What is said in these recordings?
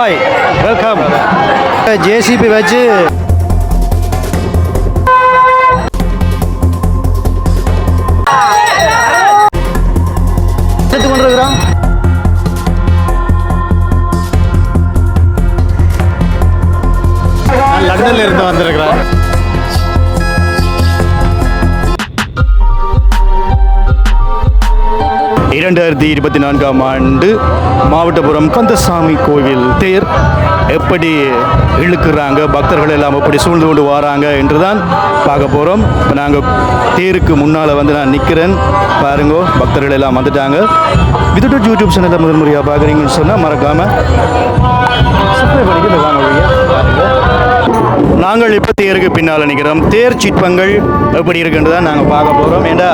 Hi welcome. JCB வச்சு. லண்டன்ல இருந்து வந்திருக்கிறேன். இரண்டாயிரத்தி இருபத்தி நான்காம் ஆண்டு மாவட்டபுரம் கந்தசாமி கோவில் தேர் எப்படி இழுக்கிறாங்க பக்தர்கள் எல்லாம் எப்படி சூழ்ந்து கொண்டு வராங்க என்று தான் பார்க்க போகிறோம் இப்போ நாங்கள் தேருக்கு முன்னால் வந்து நான் நிற்கிறேன் பாருங்க பக்தர்கள் எல்லாம் வந்துட்டாங்க. விதுட்டு யூடியூப் சேனலில் முதல் முறையாக பார்க்குறீங்கன்னு சொன்னால் மறக்காமல் சப்ஸ்கிரைப் பண்ணிட்டு இந்த காணொலியை பாருங்கள் நாங்கள் இப்போ தேருக்கு பின்னால் நிற்கிறோம். தேர் சிற்பங்கள் எப்படி இருக்குன்னு தான் நாங்கள் பார்க்க போகிறோம் ஏண்டா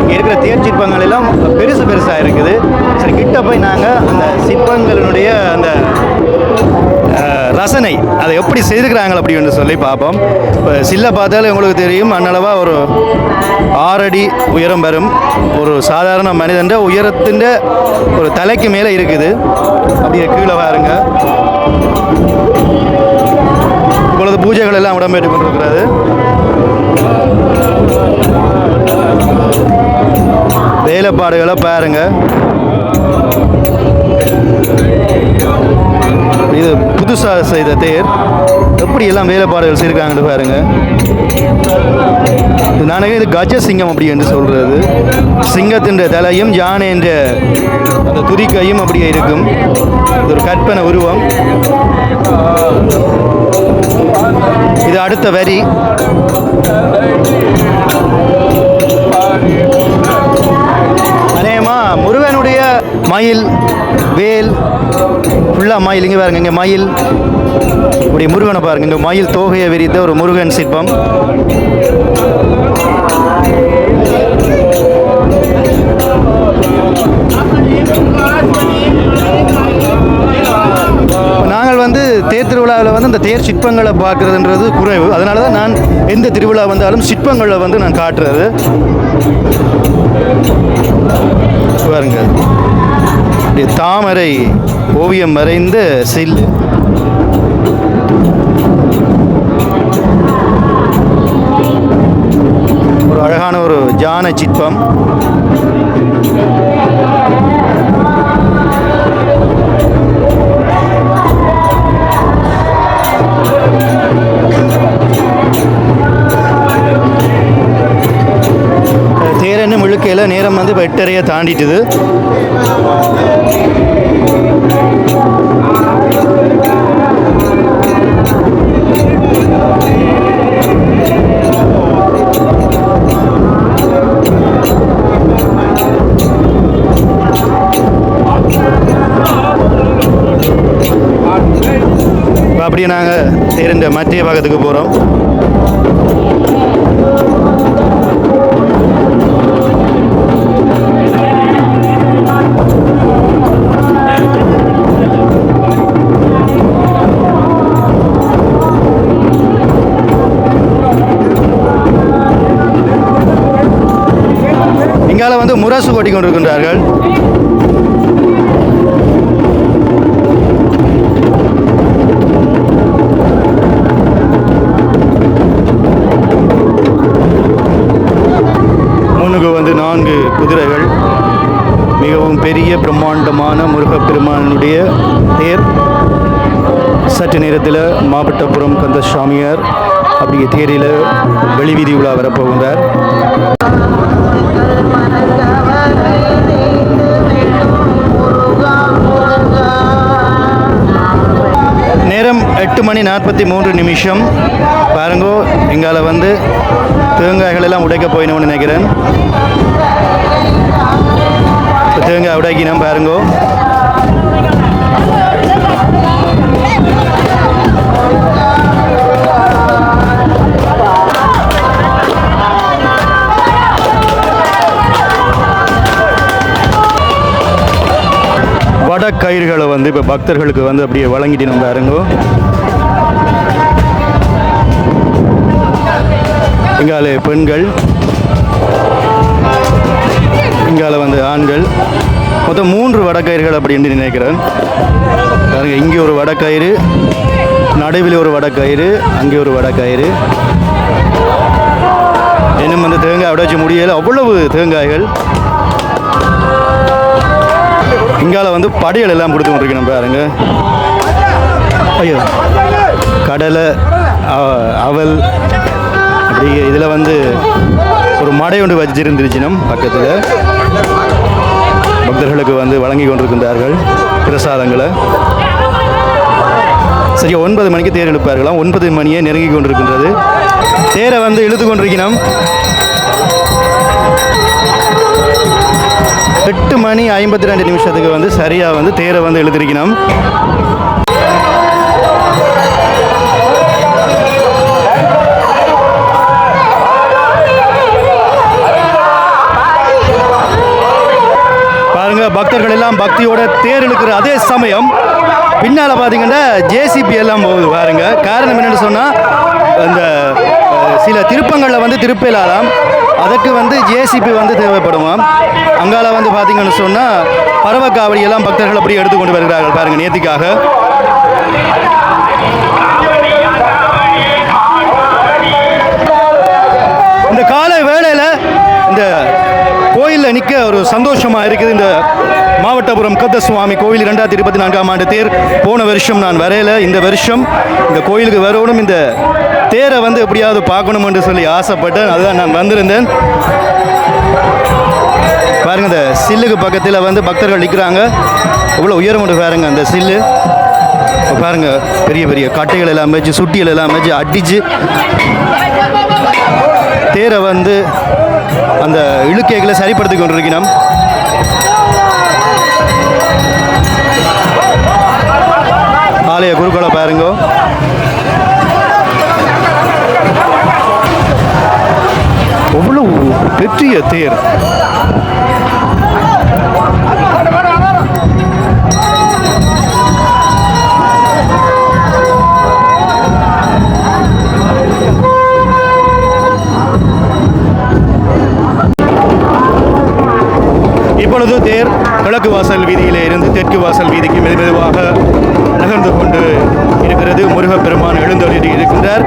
இங்கே இருக்கிற தேர் சிற்பங்கள் எல்லாம் பெருசு பெருசாக இருக்குது. சரி கிட்ட போய் நாங்கள் அந்த சிற்பங்களினுடைய அந்த ரசனை அதை எப்படி செய்துக்கிறாங்க அப்படின்னு சொல்லி பார்ப்போம். இப்போ சில்ல பார்த்தாலே உங்களுக்கு தெரியும் அன்னளவாக ஒரு ஆறடி உயரம் வரும் ஒரு சாதாரண மனிதன் உயரத்தின் ஒரு தலைக்கு மேலே இருக்குது. அப்படியே கீழே பாருங்க. இப்பொழுது பூஜைகள் எல்லாம் இடம்பெற்றுக் கொண்டிருக்கிறது. வேலைப்பாடுகளை பாருங்க. இது புதுசாக செய்த தேர். எப்படி எல்லாம் வேலைப்பாடுகள் செய்யிருக்காங்கன்னு பாருங்க. இது நானே இது கஜ சிங்கம் அப்படி என்று சொல்றது. சிங்கத்தின் தலையும் யானை என்ற அந்த துதிக்கையும் அப்படியே இருக்கும். இது ஒரு கற்பனை உருவம். இது அடுத்த வரி. அநேகமா முருகனுடைய மயில் வேல் ஃபுல்லாக மயில். இங்கே பாருங்க இங்கே மயில். இப்படி முருகனை பாருங்க இங்கே மயில் தோகையை விரித்த ஒரு முருகன் சிற்பம். அந்த தேர் சிற்பங்களை பார்க்குறதுன்றது குறைவு. அதனால தான் நான் எந்த திருவிழா வந்தாலும் சிற்பங்களை வந்து நான் காட்டுறது. பாருங்க. தாமரை ஓவியம் வரைந்த சில் ஒரு அழகான ஒரு ஜான சிற்பம் தேரன்னு முழுக்கையில் நேரம் வந்து இப்போ எட்டரையை தாண்டிட்டுது. அப்படியே நாங்கள் தேரிந்த மத்திய பாகத்துக்கு போகிறோம் இங்கால வந்து முரசு கொட்டி கொண்டிருக்கின்றார்கள். முன்னுக்கு வந்து நான்கு குதிரைகள். மிகவும் பெரிய பிரம்மாண்டமான முருகப்பெருமானுடைய தேர். சற்று நேரத்தில் மாவட்டபுரம் கந்தசாமியார் அப்படியே தேரில் வெளிவீதி உலா வரப்போகின்றார். நேரம் எட்டு மணி நாற்பத்தி மூன்று நிமிஷம். பாருங்கோ எங்கால வந்து தேங்காய்கள் எல்லாம் உடைக்க போயினோன்னு நினைக்கிறேன். தேங்காய் உடைக்கினோம் பாருங்கோ. வடக்கயிறுகளை வந்து இப்போ பக்தர்களுக்கு வந்து அப்படியே வழங்கிட்டு நம்ம இறங்கோ இங்காலே பெண்கள். இங்கால வந்து ஆண்கள். மொத்தம் மூன்று வடக்கயிறுகள் அப்படின்னு நினைக்கிறேன். பாருங்கள் இங்கே ஒரு வடக்கயிறு நடுவில் ஒரு வடக்கயிறு அங்கே ஒரு வடக்கயிறு. இன்னும் வந்து தேங்காய் அடைச்சி முடியலை. அவ்வளவு தேங்காய்கள். இங்கால வந்து படிகள் எல்லாம் கொடுத்து கொண்டிருக்கணும் பாருங்க. ஐயோ. கடலை அவல் அப்படி இதில் வந்து ஒரு மடை ஒன்று வச்சிருந்துருச்சினம் பக்கத்தில். பக்தர்களுக்கு வந்து வழங்கி கொண்டிருக்கின்றார்கள் பிரசாதங்களை. சரி ஒன்பது மணிக்கு தேர் இழுப்பார்களாம். ஒன்பது மணியே நெருங்கி கொண்டிருக்கின்றது. தேரை வந்து இழுத்து கொண்டிருக்கணும் எட்டு மணி ஐம்பத்தி ரெண்டு நிமிஷத்துக்கு வந்து சரியாக வந்து தேரை வந்து எழுதிருக்கணும் பாருங்க பக்தர்கள் எல்லாம் பக்தியோட தேர் இழுக்கிற அதே சமயம் பின்னால் பார்த்தீங்கன்னா ஜேசிபி எல்லாம் போகுது பாருங்க. காரணம் என்னென்னு சொன்னால் அந்த சில திருப்பங்களில் வந்து திருப்பிலாலாம். அதுக்கு வந்து ஜேசிபி வந்து தேவைப்படும்? அங்கால வந்து பார்த்தீங்கன்னு சொன்னால் பறவைக்காவடி எல்லாம் பக்தர்கள் அப்படியே எடுத்துக்கொண்டு வருகிறார்கள் பாருங்கள் நேத்திக்காக இந்த காலை வேளையில் இந்த கோயிலில் நிற்க ஒரு சந்தோஷமாக இருக்குது. இந்த மாவட்டபுரம் கத்த சுவாமி கோயில் ரெண்டாயிரத்தி இருபத்தி நான்காம் ஆண்டு தேர் போன வருஷம் நான் வரையில. இந்த வருஷம் இந்த கோயிலுக்கு வரணும் இந்த தேரை வந்து எப்படியாவது பார்க்கணும் என்று சொல்லி ஆசைப்பட்டேன். அதுதான் நான் வந்திருந்தேன். பாருங்க இந்த சில்லுக்கு பக்கத்தில் வந்து பக்தர்கள் நிற்கிறாங்க இவ்வளோ உயரம் கொண்டு பாருங்க அந்த சில்லு. பாருங்க பெரிய பெரிய கட்டைகள் எல்லாம் வச்சு சுட்டிகள் எல்லாம் வச்சு அடிச்சு. தேரை வந்து அந்த இழுக்கைகளை சரிப்படுத்தி கொண்டிருக்கணும் ஆலய குருக்களை பாருங்க. பெரிய தேர். இப்பொழுது தேர் கிழக்கு வாசல் வீதியிலே இருந்து தெற்கு வாசல் வீதிக்கு மெதுமெதுவாக நகர்ந்து கொண்டு இருக்கிறது. முருகப்பெருமான் எழுந்தொழி இருக்கின்றார்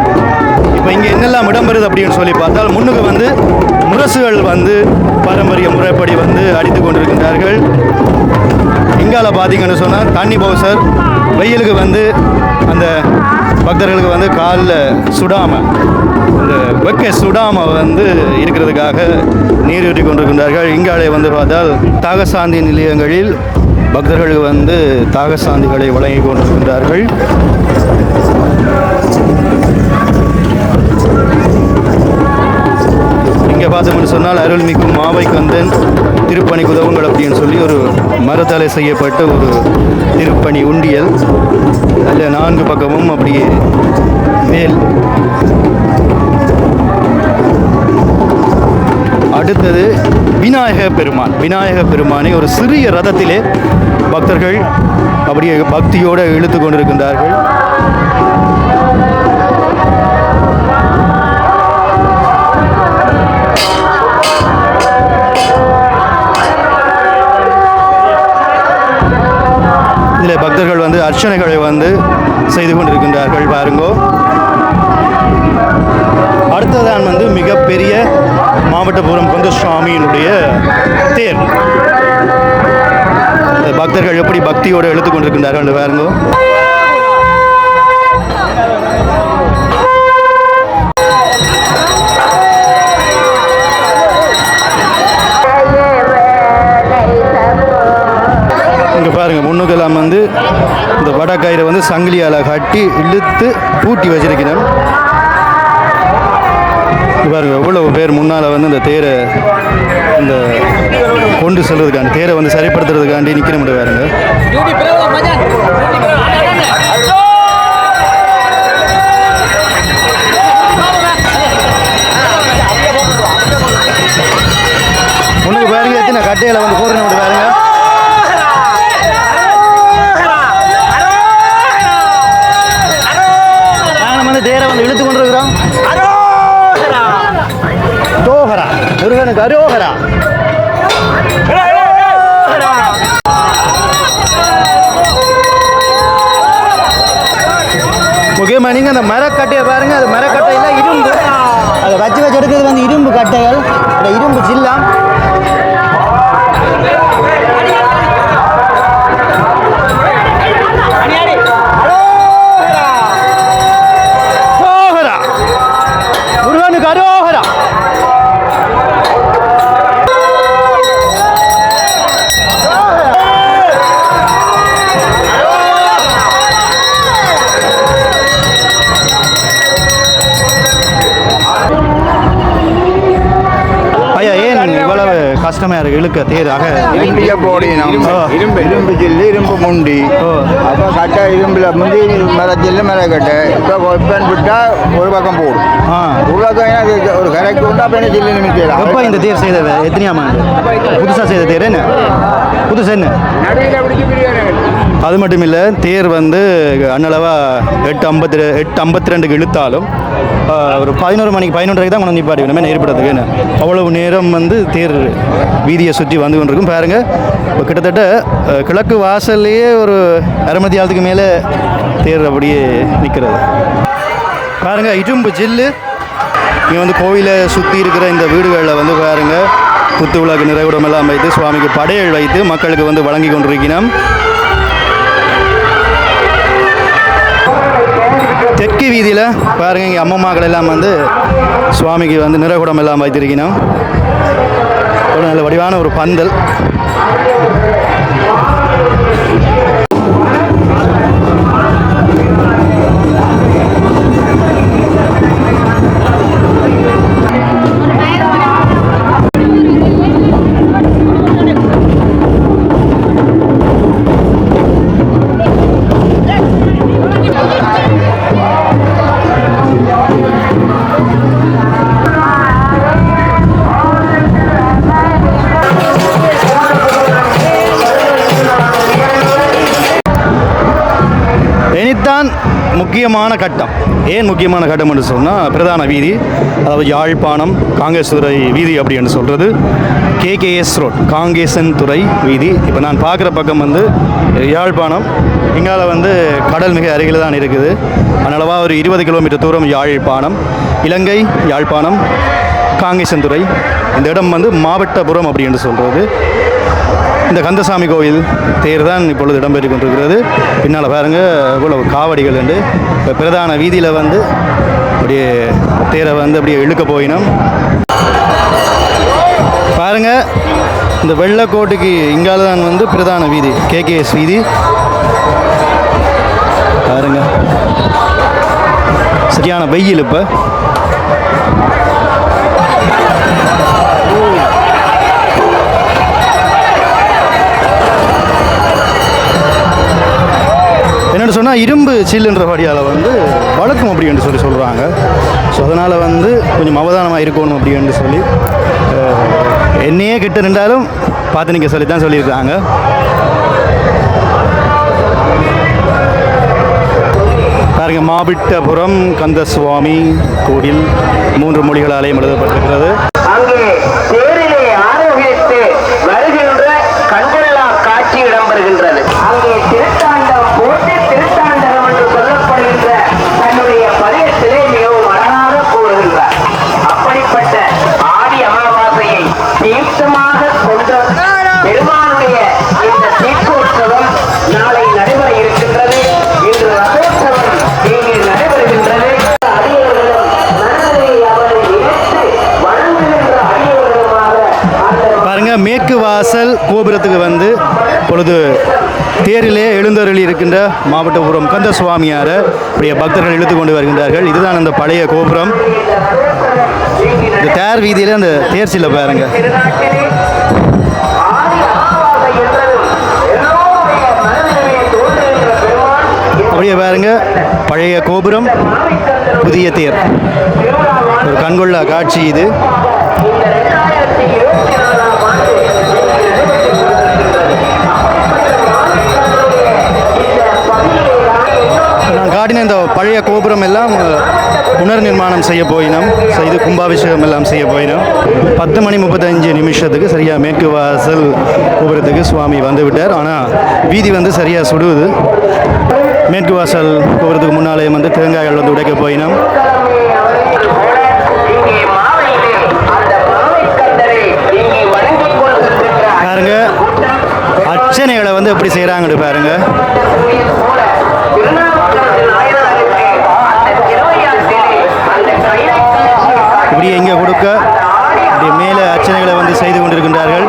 இப்போ இங்கே என்னெல்லாம் இடம்பெறுது அப்படின்னு சொல்லி பார்த்தால் முன்னுக்கு வந்து முரசுகள் வந்து பாரம்பரிய முறைப்படி வந்து அடித்து கொண்டிருக்கின்றார்கள். இங்கால பார்த்தீங்கன்னு சொன்னால் தண்ணி பவுசர் வெயிலுக்கு வந்து அந்த பக்தர்களுக்கு வந்து காலில் சுடாமல் இந்த வெக்க சுடாமல் வந்து இருக்கிறதுக்காக நீர் ஊற்றி கொண்டிருக்கின்றார்கள். இங்காலே வந்து பார்த்தால் தாகசாந்தி நிலையங்களில் பக்தர்களுக்கு வந்து தாகசாந்திகளை வழங்கி கொண்டிருக்கின்றார்கள். இங்கே சொன்னால் அருள்மிகு மாவை கந்தன் திருப்பணி உதவுங்கள் அப்படின்னு சொல்லி ஒரு மரத்தாலே செய்யப்பட்ட ஒரு திருப்பணி உண்டியல். அதில் நான்கு பக்கமும் அப்படியே மேல். அடுத்தது விநாயக பெருமான். விநாயக பெருமானை ஒரு சிறிய ரதத்திலே பக்தர்கள் அப்படியே பக்தியோடு இழுத்து கொண்டிருக்கின்றார்கள். இதில் பக்தர்கள் வந்து அர்ச்சனைகளை வந்து செய்து கொண்டிருக்கின்றார்கள். பாருங்கோ. அடுத்ததான் வந்து மிகப்பெரிய மாவட்டபுரம் கொந்த சுவாமியினுடைய தேர் பக்தர்கள் எப்படி பக்தியோடு எழுத்து கொண்டிருக்கின்றார்கள் பாருங்கோ. சங்கிலியால் கட்டி இழுத்து பூட்டி வச்சிருக்கிறேன். பாருங்க எவ்வளவு பேர் முன்னால் வந்து இந்த தேரை இந்த கொண்டு செல்றதுக்காண்டி தேரை வந்து சரிப்படுத்துறதுக்காண்டி நிற்கிற முடியும் பாருங்க. உனக்கு பாருங்க எத்தனை கட்டையில் வந்து போடுறேன் பாருங்க. நாங்கள் இழுத்து கொண்டிருக்கிறோம் அரோகரா தோகரா முருகனுக்கு அரோகரா முக்கியமாக நீங்கள் அந்த மரக்கட்டையை பாருங்கள் அது மரக்கட்டையில் இரும்பு. அதை வச்சு வச்சு எடுக்கிறது வந்து இரும்பு கட்டைகள். அந்த இரும்பு சில்லாம். தேராக இரும்பிய போடி நம்ம இரும்பு இரும்பு. ஜில்லு இரும்பு முண்டி. அப்போ கட்டை இரும்புல முந்தி மர ஜில்லு மர கட்டை. இப்போ வெப்பன் விட்டா ஒரு பக்கம் போடும். அது ஒரு கரைக்கு உண்டா அப்போ என்ன ஜில்லு நிமித்திடலாம் எப்போ இந்த தேர் செய்த எத்தனையாம் புதுசாக செய்த தேர் என்ன? புதுசு என்ன? நடுவில் பிடிச்சி பிரியாணி. அது மட்டும் இல்லை தேர் வந்து அன்னளவாக எட்டு ஐம்பத்தி எட்டு ஐம்பத்தி ரெண்டுக்கு இழுத்தாலும் ஒரு பதினோரு மணிக்கு பதினொன்றரைக்கு தான் கொண்டு நிப்பாடி வேணுமே ஏற்படுறதுக்கு என்ன? அவ்வளவு நேரம் வந்து தேர் வீதியை சுற்றி வந்து கொண்டிருக்கும். பாருங்கள் இப்போ கிட்டத்தட்ட கிழக்கு வாசல்லையே ஒரு அரைமதி ஆளுக்கு மேலே தேர் அப்படியே நிற்கிறது பாருங்கள் இடும்பு ஜில்லு. இங்கே வந்து கோவிலை சுற்றி இருக்கிற இந்த வீடுகளில் வந்து பாருங்கள் குத்து விளக்கு நிறைவிடம் எல்லாம் வைத்து சுவாமிக்கு படையல் வைத்து மக்களுக்கு வந்து வழங்கி கொண்டிருக்கிறோம் தெற்கு வீதியில் பாருங்க இங்கே அம்மம்மாக்கள் எல்லாம் வந்து சுவாமிக்கு வந்து நிறகுடம் எல்லாம் வைத்திருக்கணும். ஒரு நல்ல வடிவான ஒரு பந்தல். முக்கியமான கட்டம். ஏன் முக்கியமான கட்டம் என்று சொன்னால் பிரதான வீதி அதாவது யாழ்ப்பாணம் காங்கேஸ்துறை வீதி அப்படி என்று சொல்கிறது கேகேஎஸ் ரோட் காங்கேசன் துறை வீதி. இப்போ நான் பார்க்குற பக்கம் வந்து யாழ்ப்பாணம். இங்கால வந்து கடல் மிக அருகில் தான் இருக்குது. அதனாலவா ஒரு இருபது கிலோமீட்டர் தூரம் யாழ்ப்பாணம். இலங்கை யாழ்ப்பாணம் காங்கேசன்துறை இந்த இடம் வந்து மாவட்டபுரம் அப்படி என்று சொல்கிறது இந்த கந்தசாமி கோயில் தேர் தான் இப்பொழுது இடம்பெற்று கொண்டிருக்கிறது. பின்னால் பாருங்க இவ்வளவு காவடிகள் உண்டு இப்போ பிரதான வீதியில் வந்து அப்படியே தேரை வந்து அப்படியே இழுக்க போயினோம். பாருங்கள் இந்த வெள்ளக்கோட்டுக்கு இங்கால தான் வந்து பிரதான வீதி கேகேஎஸ் வீதி. பாருங்க. சரியான வெயில் இப்போ. சில்லுன்றபடியால் படியால் வந்து வழக்கம் அப்படின்னு சொல்லி சொல்கிறாங்க ஸோ அதனால் வந்து கொஞ்சம் அவதானமாக இருக்கணும் அப்படின்னு சொல்லி என்னையே கிட்ட நின்றாலும் பார்த்து நீங்கள் சொல்லி தான் சொல்லியிருக்காங்க. பாருங்க மாவிட்டபுரம் கந்தசுவாமி கோவில் மூன்று மொழிகளாலேயும் எழுதப்பட்டிருக்கிறது. அங்கே வருகின்ற கண்கொள்ளா காட்சி இடம்பெறுகின்றது. கோபுரத்துக்கு வந்து பொழுது தேரிலே எழுந்தருளி இருக்கின்ற மாவட்டபுரம் கந்த சுவாமியாரை இப்படிய பக்தர்கள் இழுத்து கொண்டு வருகின்றார்கள். இதுதான் அந்த பழைய கோபுரம். இந்த தேர் வீதியில் அந்த தேர் சில பாருங்க. அப்படியே பாருங்க பழைய கோபுரம் புதிய தேர். ஒரு கண்கொள்ளா காட்சி இது. நான் இந்த பழைய கோபுரம் எல்லாம் புனர்நிர்மாணம் புனர் நிர்மாணம் செய்ய போயினோம். செய்து கும்பாபிஷேகம் எல்லாம் செய்ய போயினோம். பத்து மணி முப்பத்தஞ்சு நிமிஷத்துக்கு சரியாக மேற்கு வாசல் கோபுரத்துக்கு சுவாமி வந்து விட்டார். ஆனால் வீதி வந்து சரியாக சுடுவது மேற்கு வாசல் கோபுரத்துக்கு முன்னாலே வந்து தேங்காய்கள் வந்து உடைக்க போயினோம். பாருங்க அர்ச்சனைகளை வந்து எப்படி செய்கிறாங்கன்னு பாருங்கள் போல திருநாவுக்கரசு நாயனாருக்கு அந்த திருவையாற்றிலே அந்த கைலை இப்படி இப்படி மேலே அர்ச்சனைகளை வந்து செய்து கொண்டிருக்கின்றார்கள்.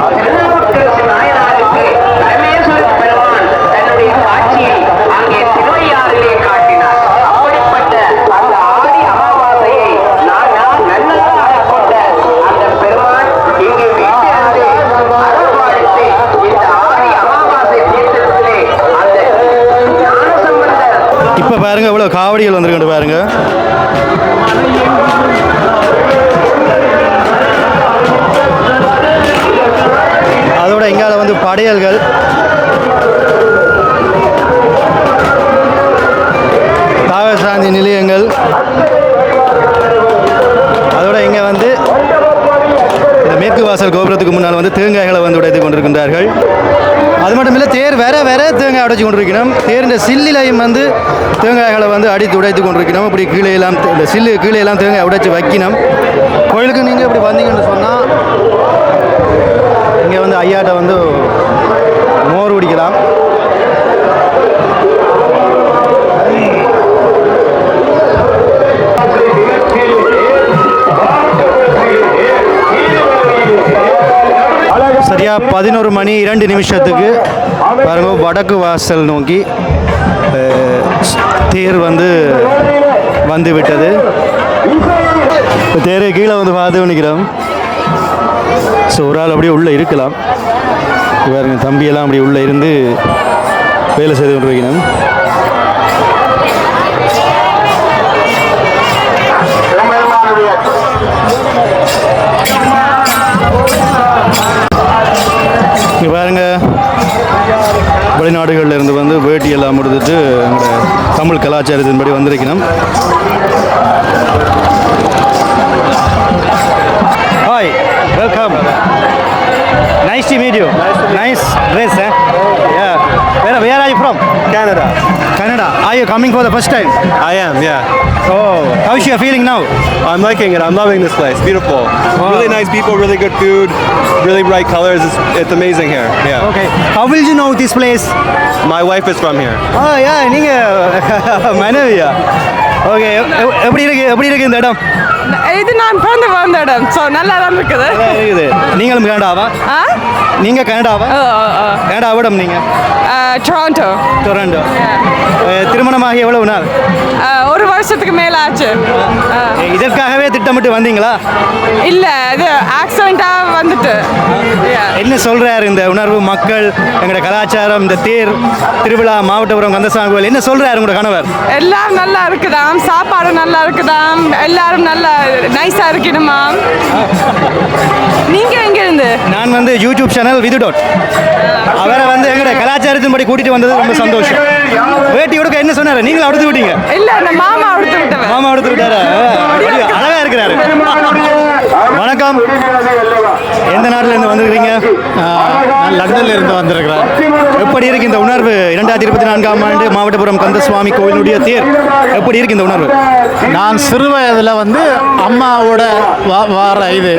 காவடிகள் நாயனாருக்கு எங்கால படையல்கள். தாவசாந்தி நிலையங்கள். அதோட இங்கே வந்து இந்த மேற்கு வாசல் கோபுரத்துக்கு முன்னால் வந்து தேங்காய்களை வந்து உடைத்து கொண்டிருக்கின்றார்கள். அது மட்டும் இல்லை தேர் வேற வேற தேங்காய் உடைச்சு கொண்டிருக்கணும் தேரின் சில்லிலையும் வந்து தேங்காய்களை வந்து அடித்து உடைத்து கொண்டிருக்கணும் இப்படி கீழே எல்லாம் இந்த சில்லு கீழே எல்லாம் தேங்காய் உடைச்சு வைக்கணும். கோயிலுக்கு நீங்கள் இப்படி வந்தீங்கன்னு சொன்னால் இங்கே வந்து ஐயாட்ட வந்து மோர் குடிக்கலாம். சரியா பதினோரு மணி இரண்டு நிமிஷத்துக்கு பாருங்க வடக்கு வாசல் நோக்கி தேர் வந்து வந்து விட்டது தேரை கீழே வந்து பார்த்து நிற்கிறோம் ஸோ ஒரு ஆள் அப்படியே உள்ளே இருக்கலாம். இவர் தம்பியெல்லாம் அப்படி உள்ளே இருந்து வேலை செய்து கொண்டு வைக்கணும் இங்கே பாருங்க. வெளிநாடுகளில் இருந்து வந்து வேட்டி எல்லாம் முடிஞ்சிட்டு எங்களோட தமிழ் கலாச்சாரத்தின்படி வந்திருக்கணும் Hi welcome nice to meet you nice dress yeah where where are you from Canada. canada are you coming for the first time I am, yeah. oh how's you feeling now I'm liking it. I'm loving this place. Beautiful. Really nice people, really good food, really bright colors. It's, it's amazing here. Yeah. okay how will you know this place My wife is from here. Ah yeah நீங்கள் மனைவியா okay எப்படி இருக்கு எப்படி இருக்கு இந்த இடம்? இது நான் பிறந்து வளர்ந்த இடம். ஸோ நல்லா தான் இருக்குது இருக்குது. நீங்களும் கனடாவா? ஆ? நீங்கள் கனடாவா? கனடா இடம் நீங்கள் டொராண்டோ டொரண்டோ திருமணமாகி எவ்வளவு நாள்? வருஷத்துக்கு மேலே ஆச்சு. இதற்காகவே திட்டமிட்டு வந்தீங்களா? இல்லை இது ஆக்சிடெண்ட்டாக வந்துட்டு. என்ன சொல்றாரு இந்த உணர்வு மக்கள் எங்களோட கலாச்சாரம் இந்த தேர் திருவிழா மாவட்டபுரம் கந்தசாமி கோயில் என்ன சொல்றாரு உங்களோட கணவர்? எல்லாம் நல்லா இருக்குதாம் சாப்பாடு நல்லா இருக்குதாம் எல்லாரும் நல்லா நைஸாக இருக்கணுமா? நீங்கள் எங்கேருந்து? நான் வந்து யூடியூப் சேனல் விது டாட் அவரை வந்து எங்களோட கலாச்சாரத்தின்படி கூட்டிட்டு வந்தது ரொம்ப சந்தோஷம். வேட்டி கொடுக்க என்ன சொன்னாரு? நீங்களும் அடுத்து விட்டீங்க. இல்லை மாமா கொடுத்து விட்டவன் மாமா எடுத்து விட்டாரா? அழகா இருக்கிறாரு வணக்கம். எந்த நாட்டில இருந்து வந்திருக்கீங்க நான் லண்டன்ல இருந்து வந்திருக்கிறேன். எப்படி இருக்கு இந்த உணர்வு? இரண்டாயிரத்தி இருபத்தி நான்காம் ஆண்டு மாவட்டபுரம் கந்தசுவாமி கோவிலுடைய தேர். எப்படி இருக்கு இந்த உணர்வு? நான் சிறு வயதில் வந்து அம்மாவோட வா வார இது.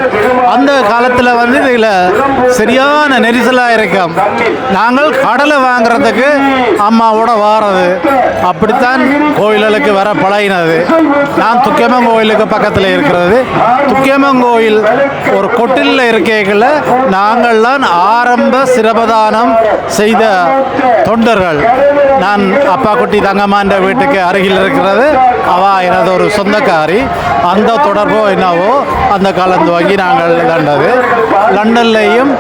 அந்த காலத்தில் வந்து இதில் சரியான நெரிசலாக இருக்கும். நாங்கள் கடலை வாங்குறதுக்கு அம்மாவோட வாரது. அப்படித்தான் கோயில்களுக்கு வர பழகினது. நான் துக்கியம்மன் கோயிலுக்கு பக்கத்தில் இருக்கிறது. துக்கியம்மன் கோயில் ஒரு கொட்டிலில் இருக்கைகளில் நாங்கள்லாம் ஆரம்ப சிரபதானம் செய்த தொண்டர்கள். நான் அப்பா குட்டி தங்கம்மான்ற வீட்டுக்கு அருகில் இருக்கிறது. அவ எனது ஒரு சொந்தக்காரி. அந்த தொடர்போ என்னவோ அந்த காலம் துவங்கி நாங்கள் கண்டது. லண்டன்லேயும்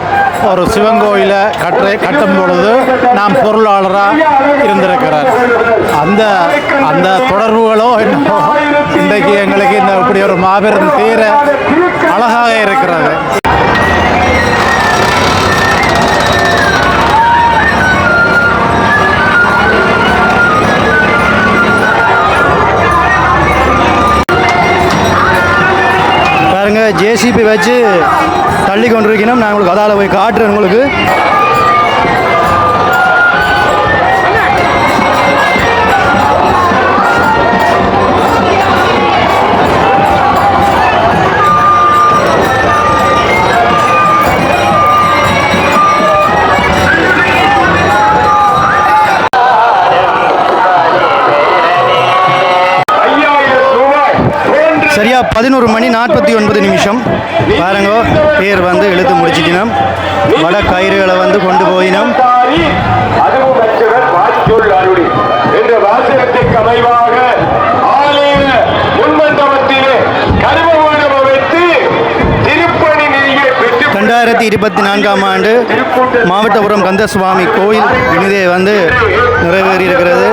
ஒரு சிவன் கோயிலை கட்டுற கட்டும் பொழுது நாம் பொருளாளராக இருந்திருக்கிறார். அந்த அந்த தொடர்புகளோ என்னவோ இன்றைக்கு எங்களுக்கு இந்த இப்படி ஒரு மாபெரும் தீர அழகாக இருக்கிறது. பாருங்க ஜேசிபி வச்சு தள்ளி கொண்டிருக்கணும் நான் உங்களுக்கு அதால் போய் காட்டுறேன் உங்களுக்கு. பதினோரு மணி நாற்பத்தி ஒன்பது நிமிஷம். பாருங்க பேர் வந்து இழுத்து முடிச்சிட்டினோம். வட கயிறுகளை வந்து கொண்டு போயினோம். அதுவும் பெற்றவர் வாய்ச்சொல் அருளி என்ற வாசகத்திற்கு அமைவாக ஆலய முன்மண்டபத்திலே கரும வைத்து திருப்பணி நெறியை பெற்று ரெண்டாயிரத்தி இருபத்தி நான்காம் ஆண்டு மாவட்டபுரம் கந்தசுவாமி கோயில் இனிதே வந்து நிறைவேறி இருக்கிறது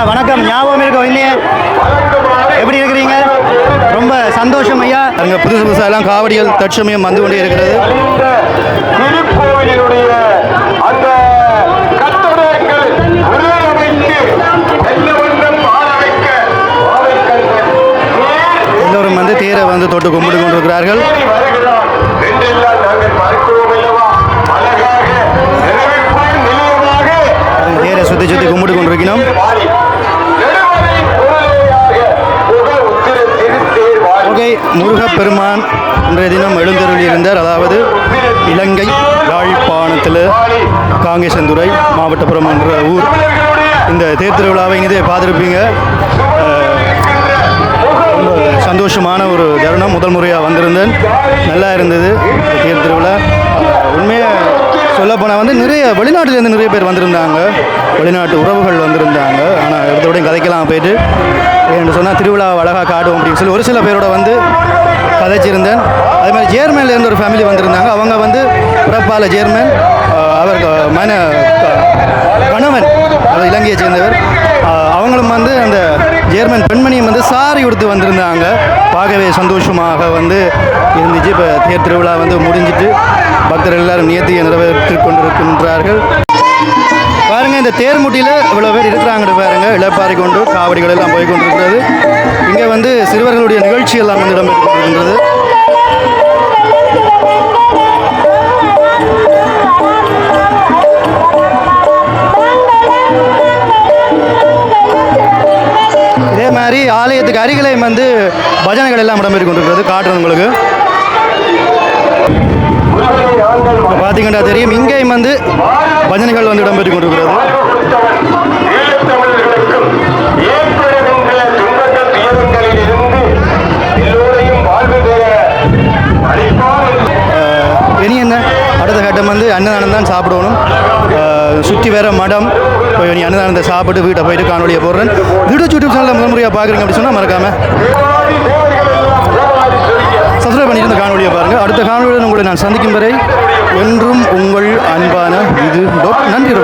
ஐயா வணக்கம். ஞாபகம் இருக்க இல்லையே எப்படி இருக்கிறீங்க? ரொம்ப சந்தோஷம் ஐயா. அங்கே புதுசு புதுசாக எல்லாம் காவடிகள் தற்சமயம் வந்து கொண்டே இருக்கிறது. எல்லோரும் வந்து தேரை வந்து தொட்டு கும்பிட்டு கொண்டிருக்கிறார்கள். தேரை சுற்றி சுற்றி கும்பிட்டு கொண்டிருக்கணும் முருகப்பெருமான் இன்றைய தினம் எழுந்தருள் இருந்தார். அதாவது இலங்கை யாழ்ப்பாணத்தில் காங்கேசந்துறை மாவட்டபுரம் என்ற ஊர். இந்த தேர்திருவிழாவை இங்கே பார்த்துருப்பீங்க. ரொம்ப சந்தோஷமான ஒரு தருணம். முதல் முறையாக வந்திருந்தேன். நல்லா இருந்தது தேர்திருவிழா தேர் திருவிழா. உண்மையாக சொல்லப்போனால் வந்து நிறைய வெளிநாட்டிலேருந்து நிறைய பேர் வந்திருந்தாங்க. வெளிநாட்டு உறவுகள் வந்திருந்தாங்க. ஆனால் இடத்தோடையும் கதைக்கலாம் போயிட்டு என்று சொன்னால் திருவிழா அழகாக காட்டும் அப்படின்னு சொல்லி ஒரு சில பேரோட வந்து கதைச்சிருந்தேன். அதே மாதிரி ஜேர்மனில் ஒரு ஃபேமிலி வந்திருந்தாங்க. அவங்க வந்து பிறப்பால ஜேர்மன் அவர் மன கணவன் இலங்கையை சேர்ந்தவர். அவங்களும் வந்து அந்த ஜேர்மன் பெண்மணியும் வந்து சாரி உடுத்து வந்திருந்தாங்க. பார்க்கவே சந்தோஷமாக வந்து இருந்துச்சு. இப்போ தேர் திருவிழா வந்து முடிஞ்சிட்டு பக்தர்கள் எல்லாரும் நியத்தியை நிறைவேற்றி கொண்டிருக்கின்றார்கள். பாருங்க இந்த தேர்முட்டியில் இவ்வளோ பேர் இருக்கிறாங்க பாருங்க. இளப்பாறை கொண்டு காவடிகள் எல்லாம் போய் கொண்டிருக்கிறது. இங்கே வந்து சிறுவர்களுடைய நிகழ்ச்சி எல்லாம் வந்து இடம்பெற்று கொண்டிருக்கின்றது. இதே மாதிரி ஆலயத்துக்கு அருகிலே வந்து பஜனைகள் எல்லாம் இடம்பெற்று கொண்டிருக்கிறது காட்டுறது உங்களுக்கு. பார்த்தீங்கன்னா தெரியும் இங்கேயும் வந்து பஜனைகள் வந்து இடம்பெற்று கொண்டிருக்கிறது இனி என்ன? அடுத்த கட்டம் வந்து அன்னதானம் தான் சாப்பிடணும். சுற்றி வேற மடம். போய் நீ அன்னதானத்தை சாப்பிட்டு வீட்டை போயிட்டு காணொலியை போடுறேன். வீடியோ யூடியூப் சேனலில் முதல் முறையாக பார்க்குறீங்க அப்படின்னு சொன்னால் மறக்காமல் தேவாதி சப்ஸ்கிரைப் பண்ணிட்டு காணொலியை பாருங்கள் அடுத்த காணொலியுடன் உங்களை நான் சந்திக்கும் வரை என்றும் உங்கள் அன்பான இது டோட் நன்றி